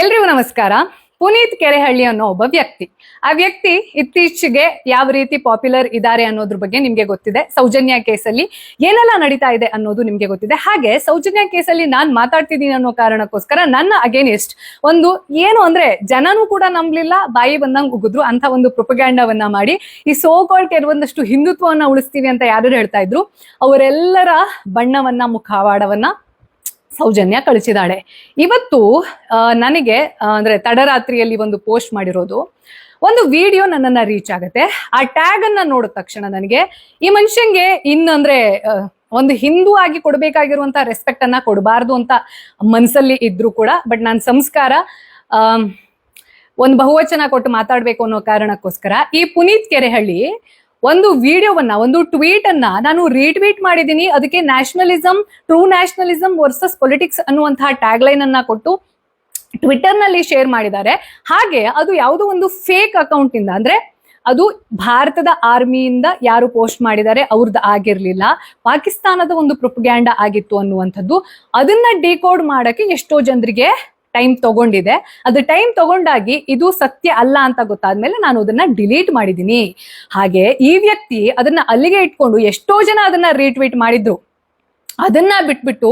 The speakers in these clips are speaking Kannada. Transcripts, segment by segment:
ಎಲ್ರಿಗೂ ನಮಸ್ಕಾರ. ಪುನೀತ್ ಕೆರೆಹಳ್ಳಿ ಅನ್ನೋ ಒಬ್ಬ ವ್ಯಕ್ತಿ. ಆ ವ್ಯಕ್ತಿ ಇತ್ತೀಚೆಗೆ ಯಾವ ರೀತಿ ಪಾಪ್ಯುಲರ್ ಇದ್ದಾರೆ ಅನ್ನೋದ್ರ ಬಗ್ಗೆ ನಿಮ್ಗೆ ಗೊತ್ತಿದೆ. ಸೌಜನ್ಯ ಕೇಸಲ್ಲಿ ಏನೆಲ್ಲ ನಡೀತಾ ಇದೆ ಅನ್ನೋದು ನಿಮ್ಗೆ ಗೊತ್ತಿದೆ. ಹಾಗೆ ಸೌಜನ್ಯ ಕೇಸಲ್ಲಿ ನಾನ್ ಮಾತಾಡ್ತಿದ್ದೀನಿ ಅನ್ನೋ ಕಾರಣಕ್ಕೋಸ್ಕರ ನನ್ನ ಅಗೇನಿಸ್ಟ್ ಒಂದು ಏನು ಅಂದ್ರೆ ಜನನೂ ಕೂಡ ನಂಬ್ಲಿಲ್ಲ, ಬಾಯಿ ಬಂದಂಗ್ ಉಗಿದ್ರು ಅಂತ ಒಂದು ಪ್ರೊಪಗ್ಯಾಂಡವನ್ನ ಮಾಡಿ ಈ ಸೋಕಾಲ್ ಕೆಲವೊಂದಷ್ಟು ಹಿಂದುತ್ವವನ್ನ ಉಳಿಸ್ತೀವಿ ಅಂತ ಯಾರು ಹೇಳ್ತಾ ಇದ್ರು, ಅವರೆಲ್ಲರ ಬಣ್ಣವನ್ನ, ಮುಖವಾಡವನ್ನ ಸೌಜನ್ಯ ಕಳಿಸಿದಾಳೆ ಇವತ್ತು ನನಗೆ ಅಂದ್ರೆ ತಡರಾತ್ರಿಯಲ್ಲಿ ಒಂದು ಪೋಸ್ಟ್ ಮಾಡಿರೋದು. ಒಂದು ವಿಡಿಯೋ ನನ್ನನ್ನ ರೀಚ್ ಆಗುತ್ತೆ. ಆ ಟ್ಯಾಗ್ ಅನ್ನ ನೋಡಿದ ತಕ್ಷಣ ನನಗೆ ಈ ಮನುಷ್ಯಂಗೆ ಇನ್ನಂದ್ರೆ ಒಂದು ಹಿಂದೂ ಆಗಿ ಕೊಡಬೇಕಾಗಿರುವಂತ ರೆಸ್ಪೆಕ್ಟ್ ಅನ್ನ ಕೊಡಬಾರ್ದು ಅಂತ ಮನಸ್ಸಲ್ಲಿ ಇದ್ರೂ ಕೂಡ ಬಟ್ ನಾನು ಸಂಸ್ಕಾರ ಒಂದು ಬಹುವಚನ ಕೊಟ್ಟು ಮಾತಾಡ್ಬೇಕು ಅನ್ನೋ ಕಾರಣಕ್ಕೋಸ್ಕರ ಈ ಪುನೀತ್ ಕೆರೆಹಳ್ಳಿ ಒಂದು ವಿಡಿಯೋವನ್ನ, ಒಂದು ಟ್ವೀಟ್ ಅನ್ನ ನಾನು ರೀಟ್ವೀಟ್ ಮಾಡಿದ್ದೀನಿ. ಅದಕ್ಕೆ nationalism, true nationalism versus politics ಅನ್ನುವಂತಹ ಟ್ಯಾಗ್ ಲೈನ್ ಅನ್ನ ಕೊಟ್ಟು ಟ್ವಿಟರ್ನಲ್ಲಿ ಶೇರ್ ಮಾಡಿದ್ದಾರೆ. ಹಾಗೆ ಅದು ಯಾವುದೋ ಒಂದು ಫೇಕ್ ಅಕೌಂಟ್ ಇಂದ ಅಂದ್ರೆ ಅದು ಭಾರತದ ಆರ್ಮಿಯಿಂದ ಯಾರು ಪೋಸ್ಟ್ ಮಾಡಿದ್ದಾರೆ ಅವ್ರದ್ದು ಆಗಿರ್ಲಿಲ್ಲ. ಪಾಕಿಸ್ತಾನದ ಒಂದು ಪ್ರೊಪಗ್ಯಾಂಡ ಆಗಿತ್ತು ಅನ್ನುವಂಥದ್ದು. ಅದನ್ನ ಡಿಕೋಡ್ ಮಾಡಕ್ಕೆ ಎಷ್ಟೋ ಜನರಿಗೆ ಟೈಮ್ ತಗೊಂಡಿದೆ. ಅದು ಟೈಮ್ ತಗೊಂಡಾಗಿ ಇದು ಸತ್ಯ ಅಲ್ಲ ಅಂತ ಗೊತ್ತಾದ್ಮೇಲೆ ನಾನು ಅದನ್ನ ಡಿಲೀಟ್ ಮಾಡಿದ್ದೀನಿ ಹಾಗೆ ಈ ವ್ಯಕ್ತಿ ಅದನ್ನ ಅಲ್ಲಿಗೆ ಇಟ್ಕೊಂಡು ಎಷ್ಟೋ ಜನ ಅದನ್ನ ರೀಟ್ವೀಟ್ ಮಾಡಿದ್ರು. ಅದನ್ನ ಬಿಟ್ಬಿಟ್ಟು,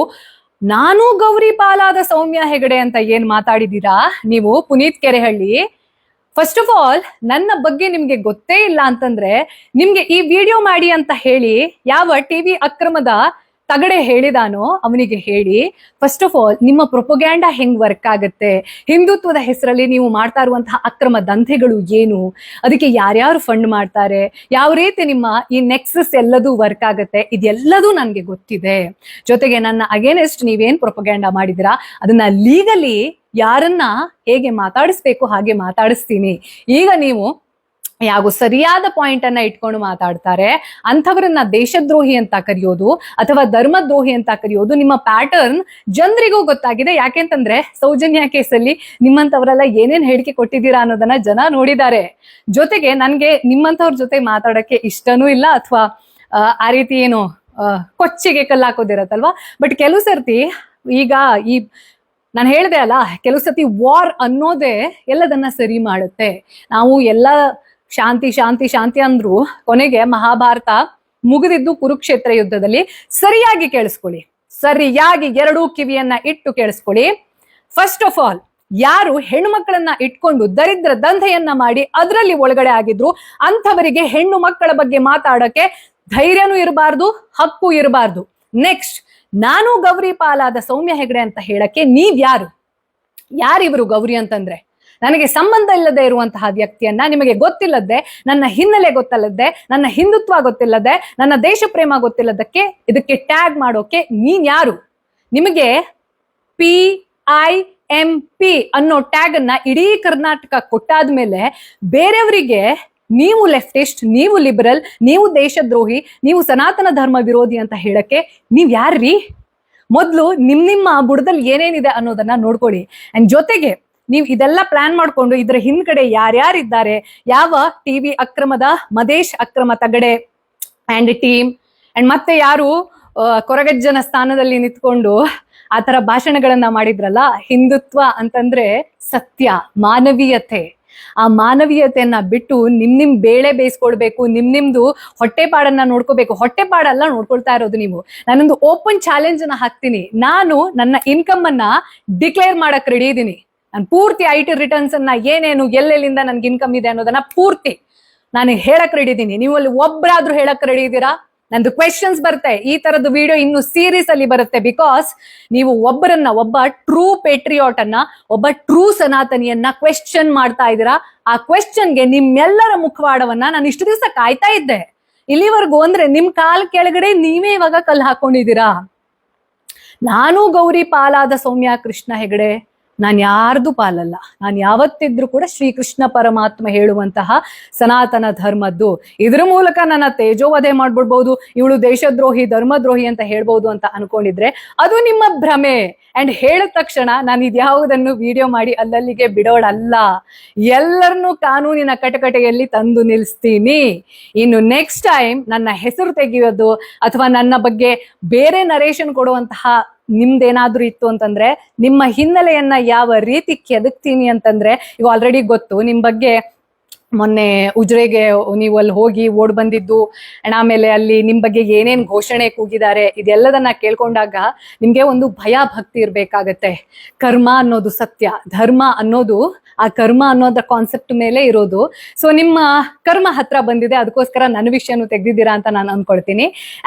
ನಾನು ಗೌರಿ ಪಾಲಾದ ಸೌಮ್ಯ ಹೆಗಡೆ ಅಂತ ಏನ್ ಮಾತಾಡಿದೀರಾ? ನೀವು Puneeth Kerehalli. First of all ನನ್ನ ಬಗ್ಗೆ ನಿಮ್ಗೆ ಗೊತ್ತೇ ಇಲ್ಲ ಅಂತಂದ್ರೆ, ನಿಮ್ಗೆ ಈ ವಿಡಿಯೋ ಮಾಡಿ ಅಂತ ಹೇಳಿ ಯಾವ ಟಿವಿ ಅಕ್ರಮದ ತಗಡೆ ಹೇಳಿದಾನೋ ಅವನಿಗೆ ಹೇಳಿ ಫಸ್ಟ್ ಆಫ್ ಆಲ್ ನಿಮ್ಮ ಪ್ರೊಪೊಗ್ಯಾಂಡ ಹೆಂಗ್ ವರ್ಕ್ ಆಗುತ್ತೆ? ಹಿಂದುತ್ವದ ಹೆಸರಲ್ಲಿ ನೀವು ಮಾಡ್ತಾ ಇರುವಂತಹ ಅಕ್ರಮ ದಂಧೆಗಳು ಏನು? ಅದಕ್ಕೆ ಯಾರ್ಯಾರು ಫಂಡ್ ಮಾಡ್ತಾರೆ? ಯಾವ ರೀತಿ ನಿಮ್ಮ ಈ ನೆಕ್ಸಸ್ ಎಲ್ಲದೂ ವರ್ಕ್ ಆಗುತ್ತೆ? ಇದೆಲ್ಲದೂ ನನಗೆ ಗೊತ್ತಿದೆ. ಜೊತೆಗೆ ನನ್ನ ಅಗೇನೆಸ್ಟ್ ನೀವೇನ್ ಪ್ರೊಪೊಗ್ಯಾಂಡ ಮಾಡಿದಿರಾ ಅದನ್ನ ಲೀಗಲಿ ಯಾರನ್ನ ಹೇಗೆ ಮಾತಾಡಿಸ್ಬೇಕು ಹಾಗೆ ಮಾತಾಡಿಸ್ತೀನಿ. ಈಗ ನೀವು ಯಾವ ಸರಿಯಾದ ಪಾಯಿಂಟ್ ಅನ್ನ ಇಟ್ಕೊಂಡು ಮಾತಾಡ್ತಾರೆ. ಅಂಥವ್ರನ್ನ ದೇಶದ್ರೋಹಿ ಅಂತ ಕರೆಯೋದು ಅಥವಾ ಧರ್ಮದ್ರೋಹಿ ಅಂತ ಕರೆಯೋದು ನಿಮ್ಮ ಪ್ಯಾಟರ್ನ್ ಜನರಿಗೂ ಗೊತ್ತಾಗಿದೆ. ಯಾಕೆಂತಂದ್ರೆ ಸೌಜನ್ಯ ಕೇಸಲ್ಲಿ ನಿಮ್ಮಂಥವರೆಲ್ಲ ಏನೇನ್ ಹೇಳಿಕೆ ಕೊಟ್ಟಿದ್ದೀರಾ ಅನ್ನೋದನ್ನ ಜನ ನೋಡಿದ್ದಾರೆ. ಜೊತೆಗೆ ನನ್ಗೆ ನಿಮ್ಮಂತವ್ರ ಜೊತೆ ಮಾತಾಡಕ್ಕೆ ಇಷ್ಟನೂ ಇಲ್ಲ ಅಥವಾ, ಆ ರೀತಿ ಏನು ಕೊಚ್ಚಿಗೆ ಕಲ್ಲಾಕೋದಿರತ್ತಲ್ವಾ ಬಟ್ ಕೆಲವು ಸರ್ತಿ ಈಗ ಈ, ನಾನು ಹೇಳಿದೆ ಅಲ್ಲ, ಕೆಲವು ಸತಿ ವಾರ್ ಅನ್ನೋದೇ ಎಲ್ಲದನ್ನ ಸರಿ ಮಾಡುತ್ತೆ. ನಾವು ಎಲ್ಲ ಶಾಂತಿ ಶಾಂತಿ ಶಾಂತಿ ಅಂದ್ರು ಕೊನೆಗೆ ಮಹಾಭಾರತ ಮುಗಿದಿದ್ದು ಕುರುಕ್ಷೇತ್ರ ಯುದ್ಧದಲ್ಲಿ. ಸರಿಯಾಗಿ ಕೇಳಿಸ್ಕೊಳ್ಳಿ. ಸರಿಯಾಗಿ ಎರಡೂ ಕಿವಿಯನ್ನ ಇಟ್ಟು ಕೇಳಿಸ್ಕೊಳ್ಳಿ. ಫಸ್ಟ್ ಆಫ್ ಆಲ್ ಯಾರು ಹೆಣ್ಮಕ್ಳನ್ನ ಇಟ್ಕೊಂಡು ದರಿದ್ರ ದಂಧೆಯನ್ನ ಮಾಡಿ ಅದರಲ್ಲಿ ಒಳಗಡೆ ಆಗಿದ್ರು, ಅಂಥವರಿಗೆ ಹೆಣ್ಣು ಮಕ್ಕಳ ಬಗ್ಗೆ ಮಾತಾಡಕ್ಕೆ ಧೈರ್ಯನೂ ಇರಬಾರ್ದು, ಹಕ್ಕು ಇರಬಾರ್ದು. ನೆಕ್ಸ್ಟ್ ನಾನು ಗೌರಿ ಪಾಲಾದ ಸೌಮ್ಯ ಹೆಗಡೆ ಅಂತ ಹೇಳಕ್ಕೆ ನೀವ್ ಯಾರು ಯಾರಿವರು ಗೌರಿ ಅಂತಂದ್ರೆ? ನನಗೆ ಸಂಬಂಧ ಇಲ್ಲದೆ ಇರುವಂತಹ ವ್ಯಕ್ತಿಯನ್ನ ನಿಮಗೆ ಗೊತ್ತಿಲ್ಲದೆ, ನನ್ನ ಹಿನ್ನೆಲೆ ಗೊತ್ತಲ್ಲದೆ, ನನ್ನ ಹಿಂದುತ್ವ ಗೊತ್ತಿಲ್ಲದೆ, ನನ್ನ ದೇಶ ಪ್ರೇಮ ಗೊತ್ತಿಲ್ಲದಕ್ಕೆ ಇದಕ್ಕೆ ಟ್ಯಾಗ್ ಮಾಡೋಕೆ ನೀನ್ ಯಾರು? ನಿಮಗೆ ಪಿ ಐ ಎಂ ಪಿ ಅನ್ನೋ ಟ್ಯಾಗ್ ಅನ್ನ ಇಡೀ ಕರ್ನಾಟಕ ಕೊಟ್ಟಾದ್ಮೇಲೆ ಬೇರೆಯವರಿಗೆ ನೀವು ಲೆಫ್ಟಿಸ್ಟ್, ನೀವು ಲಿಬರಲ್, ನೀವು ದೇಶದ್ರೋಹಿ, ನೀವು ಸನಾತನ ಧರ್ಮ ವಿರೋಧಿ ಅಂತ ಹೇಳಕ್ಕೆ ನೀವ್ ಯಾರ್ರೀ? ಮೊದಲು ನಿಮ್ ನಿಮ್ಮ ಬುಡದಲ್ಲಿ ಏನೇನಿದೆ ಅನ್ನೋದನ್ನ ನೋಡ್ಕೊಳ್ಳಿ. ಅಂಡ್ ಜೊತೆಗೆ ನೀವು ಇದೆಲ್ಲ ಪ್ಲಾನ್ ಮಾಡ್ಕೊಂಡು ಇದರ ಹಿಂದ್ಗಡೆ ಯಾರ್ಯಾರಿದ್ದಾರೆ? ಯಾವ ಟಿವಿ ಅಕ್ರಮದ ಮದೇಶ್ ಅಕ್ರಮ ತಗಡೆ ಅಂಡ್ ಟೀಮ್ ಅಂಡ್ ಮತ್ತೆ ಯಾರು ಕೊರಗಜ್ಜನ ಸ್ಥಾನದಲ್ಲಿ ನಿಂತ್ಕೊಂಡು ಆ ತರ ಭಾಷಣಗಳನ್ನ ಮಾಡಿದ್ರಲ್ಲ? ಹಿಂದುತ್ವ ಅಂತಂದ್ರೆ ಸತ್ಯ, ಮಾನವೀಯತೆ. ಆ ಮಾನವೀಯತೆಯನ್ನ ಬಿಟ್ಟು ನಿಮ್ ನಿಮ್ ಬೇಳೆ ಬೇಯಿಸ್ಕೊಳ್ಬೇಕು ನಿಮ್ ನಿಮ್ದು ಹೊಟ್ಟೆಪಾಡನ್ನ ನೋಡ್ಕೋಬೇಕು. ಹೊಟ್ಟೆಪಾಡಲ್ಲ ನೋಡ್ಕೊಳ್ತಾ ಇರೋದು ನೀವು. ನಾನೊಂದು ಓಪನ್ ಚಾಲೆಂಜ್ ಅನ್ನ ಹಾಕ್ತೀನಿ. ನಾನು ನನ್ನ ಇನ್ಕಮ್ ಅನ್ನ ಡಿಕ್ಲೇರ್ ಮಾಡಕ್ ರೆಡಿ ಇದೀನಿ. ನಾನು ಪೂರ್ತಿ ಐ ಟಿ ರಿಟರ್ನ್ಸ್ ಅನ್ನ ಏನೇನು, ಎಲ್ಲೆಲ್ಲಿಂದ ನನ್ಗೆ ಇನ್ಕಮ್ ಇದೆ ಅನ್ನೋದನ್ನ ಪೂರ್ತಿ ನಾನು ಹೇಳಕ್ ರೆಡಿ ಇದ್ದೀನಿ ನೀವು ಅಲ್ಲಿ ಒಬ್ಬರಾದ್ರೂ ಹೇಳಕ್ ರೆಡಿ ಇದ್ದೀರಾ ನಂದು ಕ್ವೆಶನ್ಸ್ ಬರುತ್ತೆ. ಈ ತರದ್ದು ವಿಡಿಯೋ ಇನ್ನು ಸೀರೀಸ್ ಅಲ್ಲಿ ಬರುತ್ತೆ ಬಿಕಾಸ್ ನೀವು ಒಬ್ಬರನ್ನ, ಒಬ್ಬ ಟ್ರೂ ಪೇಟ್ರಿಯಾಟ್ ಅನ್ನ, ಒಬ್ಬ ಟ್ರೂ ಸನಾತನಿಯನ್ನ ಕ್ವೆಶ್ಚನ್ ಮಾಡ್ತಾ ಇದ್ದೀರಾ ಆ ಕ್ವೆಶ್ಚನ್ಗೆ ನಿಮ್ಮೆಲ್ಲರ ಮುಖವಾಡವನ್ನ ನಾನು ಇಷ್ಟು ದಿವಸ ಕಾಯ್ತಾ ಇದ್ದೆ. ಇಲ್ಲಿವರೆಗೂ ಅಂದ್ರೆ ನಿಮ್ ಕಾಲ್ ಕೆಳಗಡೆ ನೀವೇ ಇವಾಗ ಕಲ್ ಹಾಕೊಂಡಿದ್ದೀರಾ? ನಾನು ಗೌರಿ ಪಾಲಾದ ಸೌಮ್ಯ ಕೃಷ್ಣ ಹೆಗಡೆ. ನಾನು ಯಾರ್ದು ಪಾಲಲ್ಲ. ನಾನು ಯಾವತ್ತಿದ್ರೂ ಕೂಡ ಶ್ರೀಕೃಷ್ಣ ಪರಮಾತ್ಮ ಹೇಳುವಂತಹ ಸನಾತನ ಧರ್ಮದ್ದು. ಇದ್ರ ಮೂಲಕ ನನ್ನ ತೇಜೋವಧೆ ಮಾಡ್ಬಿಡ್ಬಹುದು ಇವಳು ದೇಶದ್ರೋಹಿ, ಧರ್ಮದ್ರೋಹಿ ಅಂತ ಹೇಳ್ಬಹುದು ಅಂತ ಅನ್ಕೊಂಡಿದ್ರೆ ಅದು ನಿಮ್ಮ ಭ್ರಮೆ. ಅಂಡ್ ಹೇಳಿದ ತಕ್ಷಣ ನಾನು ಇದ್ಯಾವುದನ್ನು ವಿಡಿಯೋ ಮಾಡಿ ಅಲ್ಲಲ್ಲಿಗೆ ಬಿಡೋಳಲ್ಲ. ಎಲ್ಲರನ್ನೂ ಕಾನೂನಿನ ಕಟಕಟೆಯಲ್ಲಿ ತಂದು ನಿಲ್ಲಿಸ್ತೀನಿ ಇನ್ನು ನೆಕ್ಸ್ಟ್ ಟೈಮ್ ನನ್ನ ಹೆಸರು ತೆಗೆಯೋದು ಅಥವಾ ನನ್ನ ಬಗ್ಗೆ ಬೇರೆ ನರೇಶನ್ ಕೊಡುವಂತಹ ನಿಮ್ದೇನಾದ್ರೂ ಇತ್ತು ಅಂತಂದ್ರೆ ನಿಮ್ಮ ಹಿನ್ನೆಲೆಯನ್ನ ಯಾವ ರೀತಿ ಕೆದಕ್ತೀನಿ ಅಂತಂದ್ರೆ ಈಗ ಆಲ್ರೆಡಿ ಗೊತ್ತು ನಿಮ್ ಬಗ್ಗೆ ಮೊನ್ನೆ ಉಜ್ರೆಗೆ ನೀವು ಅಲ್ಲಿ ಹೋಗಿ ಓಡ್ ಬಂದಿದ್ದು ಅಣ್ಣ ಆಮೇಲೆ ಅಲ್ಲಿ ನಿಮ್ ಬಗ್ಗೆ ಏನೇನ್ ಘೋಷಣೆ ಕೂಗಿದ್ದಾರೆ, ಇದೆಲ್ಲದನ್ನ ಕೇಳ್ಕೊಂಡಾಗ ನಿಮ್ಗೆ ಒಂದು ಭಯ ಭಕ್ತಿ ಇರ್ಬೇಕಾಗತ್ತೆ. ಕರ್ಮ ಅನ್ನೋದು ಸತ್ಯ, ಧರ್ಮ ಅನ್ನೋದು, ಆ ಕರ್ಮ ಅನ್ನೋದ ಕಾನ್ಸೆಪ್ಟ್ ಮೇಲೆ ಇರೋದು. ಸೊ ನಿಮ್ಮ ಕರ್ಮ ಹತ್ರ ಬಂದಿದೆ, ಅದಕ್ಕೋಸ್ಕರ ನನ್ನ ವಿಷಯನೂ ತೆಗ್ದಿದ್ದೀರಾ ಅಂತ ನಾನು ಅನ್ಕೊಳ್ತೀನಿ.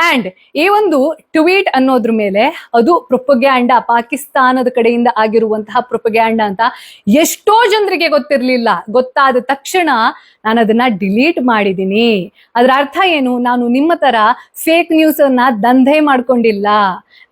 ಅಂಡ್ ಈ ಒಂದು ಟ್ವೀಟ್ ಅನ್ನೋದ್ರ ಮೇಲೆ ಅದು ಪ್ರೊಪಗ್ಯಾಂಡ, ಪಾಕಿಸ್ತಾನದ ಕಡೆಯಿಂದ ಆಗಿರುವಂತಹ ಪ್ರೊಪಗ್ಯಾಂಡ ಅಂತ ಎಷ್ಟೋ ಜನರಿಗೆ ಗೊತ್ತಿರ್ಲಿಲ್ಲ. ಗೊತ್ತಾದ ತಕ್ಷಣ ನಾನು ಅದನ್ನ ಡಿಲೀಟ್ ಮಾಡಿದ್ದೀನಿ ಅದರ ಅರ್ಥ ಏನು? ನಾನು ನಿಮ್ಮ ತರ ಫೇಕ್ ನ್ಯೂಸ್ ಅನ್ನ ದಂಧೆ ಮಾಡ್ಕೊಂಡಿಲ್ಲ.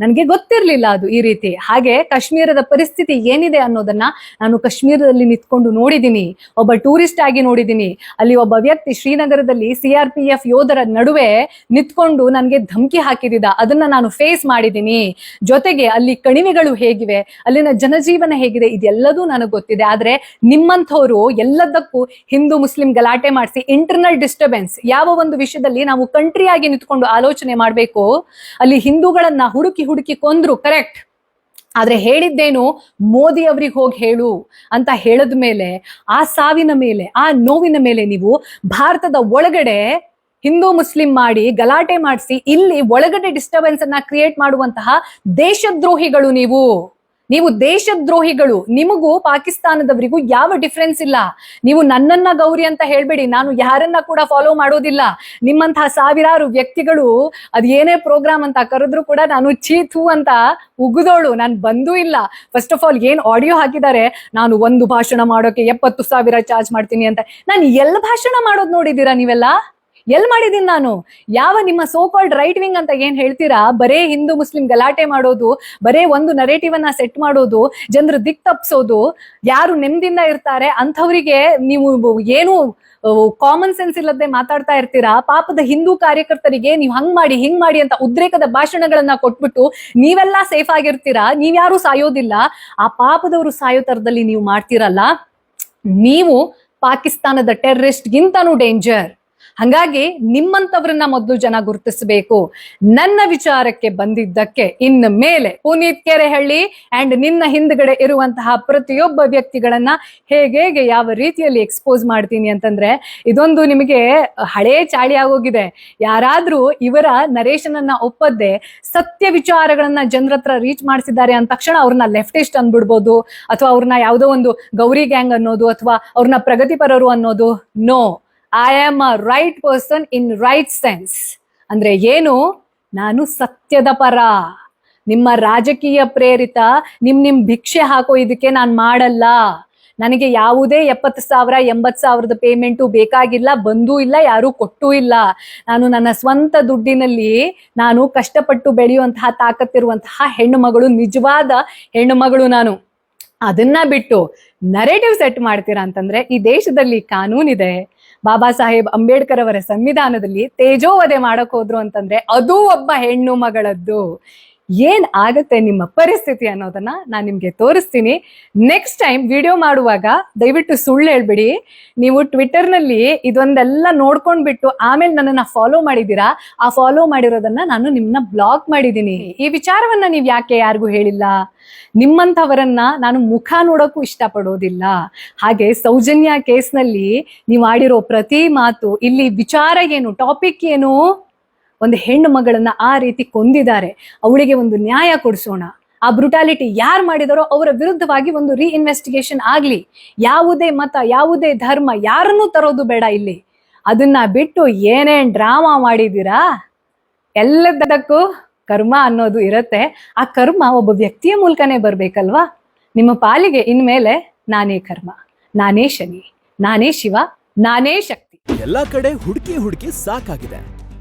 ನನಗೆ ಗೊತ್ತಿರಲಿಲ್ಲ ಅದು ಈ ರೀತಿ. ಹಾಗೆ ಕಾಶ್ಮೀರದ ಪರಿಸ್ಥಿತಿ ಏನಿದೆ ಅನ್ನೋದನ್ನ ನಾನು ಕಾಶ್ಮೀರದಲ್ಲಿ ನಿಂತ್ಕೊಂಡು ನೋಡಿದ್ದೀನಿ ಒಬ್ಬ ಟೂರಿಸ್ಟ್ ಆಗಿ ನೋಡಿದ್ದೀನಿ ಅಲ್ಲಿ ಒಬ್ಬ ವ್ಯಕ್ತಿ ಶ್ರೀನಗರದಲ್ಲಿ ಸಿ ಆರ್ ಪಿ ಎಫ್ ಯೋಧರ ನಡುವೆ ನಿಂತ್ಕೊಂಡು ನನಗೆ ಧಮಕಿ ಹಾಕಿದಿದ. ಅದನ್ನ ನಾನು ಫೇಸ್ ಮಾಡಿದ್ದೀನಿ ಜೊತೆಗೆ ಅಲ್ಲಿ ಕಣಿವೆಗಳು ಹೇಗಿವೆ? ಅಲ್ಲಿನ ಜನಜೀವನ ಹೇಗಿದೆ? ಇದೆಲ್ಲದೂ ನನಗೆ ಗೊತ್ತಿದೆ. ಆದ್ರೆ ನಿಮ್ಮಂಥವ್ರು ಎಲ್ಲದಕ್ಕೂ ಹಿಂದೂ ಗಲಾಟೆ ಮಾಡಿಸಿ ಇಂಟರ್ನಲ್ ಡಿಸ್ಟರ್ಬೆನ್ಸ್ ಯಾವ ಒಂದು ವಿಷಯದಲ್ಲಿ ನಾವು ಕಂಟ್ರಿ ಆಗಿ ನಿಂತ್ಕೊಂಡು ಆಲೋಚನೆ ಮಾಡಬೇಕು, ಅಲ್ಲಿ ಹಿಂದೂಗಳನ್ನ ಹುಡುಕಿ ಹುಡುಕಿ ಕೊಂದ್ರು ಕರೆಕ್ಟ್ ಆದ್ರೆ ಹೇಳಿದ್ದೇನು, ಮೋದಿ ಅವ್ರಿಗೆ ಹೋಗಿ ಹೇಳು ಅಂತ ಹೇಳದ ಮೇಲೆ, ಆ ಸಾವಿನ ಮೇಲೆ, ಆ ನೋವಿನ ಮೇಲೆ ನೀವು ಭಾರತದ ಒಳಗಡೆ ಹಿಂದೂ ಮುಸ್ಲಿಂ ಮಾಡಿ ಗಲಾಟೆ ಮಾಡಿಸಿ ಇಲ್ಲಿ ಒಳಗಡೆ ಡಿಸ್ಟರ್ಬೆನ್ಸ್ ಅನ್ನ ಕ್ರಿಯೇಟ್ ಮಾಡುವಂತಹ ದೇಶದ್ರೋಹಿಗಳು ನೀವು. ನೀವು ದೇಶದ್ರೋಹಿಗಳು, ನಿಮಗೂ ಪಾಕಿಸ್ತಾನದವರಿಗೂ ಯಾವ ಡಿಫ್ರೆನ್ಸ್ ಇಲ್ಲ. ನೀವು ನನ್ನನ್ನ ಗೌರಿ ಅಂತ ಹೇಳ್ಬೇಡಿ, ನಾನು ಯಾರನ್ನ ಕೂಡ ಫಾಲೋ ಮಾಡೋದಿಲ್ಲ. ನಿಮ್ಮಂತಹ ಸಾವಿರಾರು ವ್ಯಕ್ತಿಗಳು, ಅದ್ ಏನೇ ಪ್ರೋಗ್ರಾಮ್ ಅಂತ ಕರೆದ್ರು ಕೂಡ ನಾನು ಚೀತು ಅಂತ ಉಗಿದೋಳು, ನಾನು ಬಂದೂ ಇಲ್ಲ. ಫಸ್ಟ್ ಆಫ್ ಆಲ್ ಏನ್ ಆಡಿಯೋ ಹಾಕಿದ್ದಾರೆ? ನಾನು ಒಂದು ಭಾಷಣ ಮಾಡೋಕೆ ಎಪ್ಪತ್ತು ಸಾವಿರ ಚಾರ್ಜ್ ಮಾಡ್ತೀನಿ ಅಂತ. ನಾನು ಎಲ್ಲ ಭಾಷಣ ಮಾಡೋದು ನೋಡಿದ್ದೀರಾ ನೀವೆಲ್ಲ? ಎಲ್ ಮಾಡಿದೀನಿ ನಾನು? ಯಾವ ನಿಮ್ಮ ಸೋ ಕಾಲ್ಡ್ ರೈಟ್ ವಿಂಗ್ ಅಂತ ಏನ್ ಹೇಳ್ತೀರಾ? ಬರೇ ಹಿಂದೂ, ಮುಸ್ಲಿಂ ಗಲಾಟೆ ಮಾಡೋದು, ಬರೇ ಒಂದು ನರೇಟಿವ್ ಅನ್ನ ಸೆಟ್ ಮಾಡೋದು, ಜನರು ದಿಕ್ ತಪ್ಸೋದು, ಯಾರು ನೆಮ್ಮದಿಯಿಂದ ಇರ್ತಾರೆ, ಅಂಥವರಿಗೆ ನೀವು ಏನು ಕಾಮನ್ ಸೆನ್ಸ್ ಇಲ್ಲದೆ ಮಾತಾಡ್ತಾ ಇರ್ತೀರಾ? ಪಾಪದ ಹಿಂದೂ ಕಾರ್ಯಕರ್ತರಿಗೆ ನೀವು ಹಂಗ್ ಮಾಡಿ, ಹಿಂಗ್ ಮಾಡಿ ಅಂತ ಉದ್ರೇಕದ ಭಾಷಣಗಳನ್ನ ಕೊಟ್ಬಿಟ್ಟು ನೀವೆಲ್ಲಾ ಸೇಫ್ ಆಗಿರ್ತೀರಾ? ನೀವ್ಯಾರು ಸಾಯೋದಿಲ್ಲ. ಆ ಪಾಪದವರು ಸಾಯೋ ತರದಲ್ಲಿ ನೀವು ಮಾಡ್ತೀರಲ್ಲ? ನೀವು ಪಾಕಿಸ್ತಾನದ ಟೆರರಿಸ್ಟ್ ಗಿಂತನೂ ಡೇಂಜರ್ ಹಂಗಾಗಿ ನಿಮ್ಮಂತವ್ರನ್ನ ಮೊದಲು ಜನ ಗುರುತಿಸಬೇಕು. ನನ್ನ ವಿಚಾರಕ್ಕೆ ಬಂದಿದ್ದಕ್ಕೆ ಇನ್ನು ಮೇಲೆ ಪುನೀತ್ ಕೆರೆಹಳ್ಳಿ ಅಂಡ್ ನಿನ್ನ ಹಿಂದ್ಗಡೆ ಇರುವಂತಹ ಪ್ರತಿಯೊಬ್ಬ ವ್ಯಕ್ತಿಗಳನ್ನ ಹೇಗೆ ಯಾವ ರೀತಿಯಲ್ಲಿ ಎಕ್ಸ್ಪೋಸ್ ಮಾಡ್ತೀನಿ ಅಂತಂದ್ರೆ ಇದೊಂದು ನಿಮಗೆ ಹಳೇ ಚಾಳಿ ಆಗೋಗಿದೆ. ಯಾರಾದ್ರೂ ಇವರ ನರೇಶನನ್ನ ಒಪ್ಪದ್ದೆ ಸತ್ಯ ವಿಚಾರಗಳನ್ನ ಜನರ ರೀಚ್ ಮಾಡಿಸಿದ್ದಾರೆ ಅಂದ ತಕ್ಷಣ ಅವ್ರನ್ನ ಲೆಫ್ಟಿಸ್ಟ್ ಅಂದ್ಬಿಡ್ಬೋದು ಅಥವಾ ಅವ್ರನ್ನ ಯಾವುದೋ ಒಂದು ಗೌರಿ ಗ್ಯಾಂಗ್ ಅನ್ನೋದು ಅಥವಾ ಅವ್ರನ್ನ ಪ್ರಗತಿಪರರು ಅನ್ನೋದು no I am a right person in right sense ಅಂದ್ರೆ ಏನು? ನಾನು ಸತ್ಯದ ಪರ. ನಿಮ್ಮ ರಾಜಕೀಯ ಪ್ರೇರಿತ, ನಿಮ್ ನಿಮ್ ಭಿಕ್ಷೆ ಹಾಕೋ ಇದಕ್ಕೆ ನಾನು ಮಾಡಲ್ಲ. ನನಗೆ ಯಾವುದೇ ಎಪ್ಪತ್ತು ಸಾವಿರ, ಎಂಬತ್ತು ಸಾವಿರದ ಪೇಮೆಂಟು ಬೇಕಾಗಿಲ್ಲ, ಬಂದೂ ಇಲ್ಲ, ಯಾರೂ ಕೊಟ್ಟೂ ಇಲ್ಲ. ನಾನು ನನ್ನ ಸ್ವಂತ ದುಡ್ಡಿನಲ್ಲಿ ನಾನು ಕಷ್ಟಪಟ್ಟು ಬೆಳೆಯುವಂತಹ, ತಾಕತ್ತಿರುವಂತಹ ಹೆಣ್ಣು ಮಗಳು ನಿಜವಾದ ಹೆಣ್ಣು ಮಗಳು ನಾನು. ಅದನ್ನ ಬಿಟ್ಟು ನರೇಟಿವ್ ಸೆಟ್ ಮಾಡ್ತೀರಾ ಅಂತಂದ್ರೆ, ಈ ದೇಶದಲ್ಲಿ ಕಾನೂನಿದೆ. ಬಾಬಾ ಸಾಹೇಬ್ ಅಂಬೇಡ್ಕರ್ ಅವರ ಸಂವಿಧಾನದಲ್ಲಿ ತೇಜೋವಧೆ ಮಾಡಕ್ ಹೋದ್ರು ಅಂತಂದ್ರೆ ಅದು ಒಬ್ಬ ಹೆಣ್ಣು ಮಗಳದ್ದು. ಏನ್ ಆಗತ್ತೆ ನಿಮ್ಮ ಪರಿಸ್ಥಿತಿ ಅನ್ನೋದನ್ನ ನಾನು ನಿಮ್ಗೆ ತೋರಿಸ್ತೀನಿ. ನೆಕ್ಸ್ಟ್ ಟೈಮ್ ವಿಡಿಯೋ ಮಾಡುವಾಗ ದಯವಿಟ್ಟು ಸುಳ್ಳು ಹೇಳ್ಬಿಡಿ. ನೀವು ಟ್ವಿಟರ್ನಲ್ಲಿ ಇದೊಂದೆಲ್ಲ ನೋಡ್ಕೊಂಡ್ಬಿಟ್ಟು ಆಮೇಲೆ ನನ್ನನ್ನ ಫಾಲೋ ಮಾಡಿದೀರಾ ಆ ಫಾಲೋ ಮಾಡಿರೋದನ್ನ ನಾನು ನಿಮ್ಮನ್ನ ಬ್ಲಾಕ್ ಮಾಡಿದೀನಿ ಈ ವಿಚಾರವನ್ನ ನೀವ್ ಯಾಕೆ ಯಾರಿಗೂ ಹೇಳಿಲ್ಲ? ನಿಮ್ಮಂಥವರನ್ನ ನಾನು ಮುಖ ನೋಡೋಕ್ಕೂ ಇಷ್ಟಪಡೋದಿಲ್ಲ. ಹಾಗೆ ಸೌಜನ್ಯ ಕೇಸ್ನಲ್ಲಿ ನೀವು ಆಡಿರೋ ಪ್ರತಿ ಮಾತು, ಇಲ್ಲಿ ವಿಚಾರ ಏನು ಟಾಪಿಕ್ ಏನು? ಒಂದು ಹೆಣ್ಣು ಮಗಳನ್ನ ಆ ರೀತಿ ಕೊಂದಿದ್ದಾರೆ, ಅವಳಿಗೆ ಒಂದು ನ್ಯಾಯ ಕೊಡಿಸೋಣ. ಆ ಬ್ರುಟಾಲಿಟಿ ಯಾರು ಮಾಡಿದಾರೋ ಅವರ ವಿರುದ್ಧವಾಗಿ ಒಂದು ರೀಇನ್ವೆಸ್ಟಿಗೇಷನ್ ಆಗ್ಲಿ. ಯಾವುದೇ ಮತ, ಯಾವುದೇ ಧರ್ಮ ಯಾರನ್ನೂ ತರೋದು ಬೇಡ ಇಲ್ಲಿ. ಅದನ್ನ ಬಿಟ್ಟು ಏನೇನ್ ಡ್ರಾಮಾ ಮಾಡಿದ್ದೀರಾ ಎಲ್ಲದಕ್ಕೂ ಕರ್ಮ ಅನ್ನೋದು ಇರುತ್ತೆ. ಆ ಕರ್ಮ ಒಬ್ಬ ವ್ಯಕ್ತಿಯ ಮೂಲಕನೇ ಬರ್ಬೇಕಲ್ವಾ? ನಿಮ್ಮ ಪಾಲಿಗೆ ಇನ್ಮೇಲೆ ನಾನೇ ಕರ್ಮ, ನಾನೇ ಶನಿ, ನಾನೇ ಶಿವ, ನಾನೇ ಶಕ್ತಿ. ಎಲ್ಲಾ ಕಡೆ ಹುಡುಕಿ ಹುಡುಕಿ ಸಾಕಾಗಿದೆ.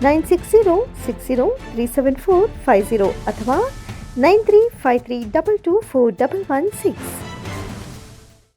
Nine six zero six zero three seven four five zero ಅಥವಾ nine three five three double two four double one six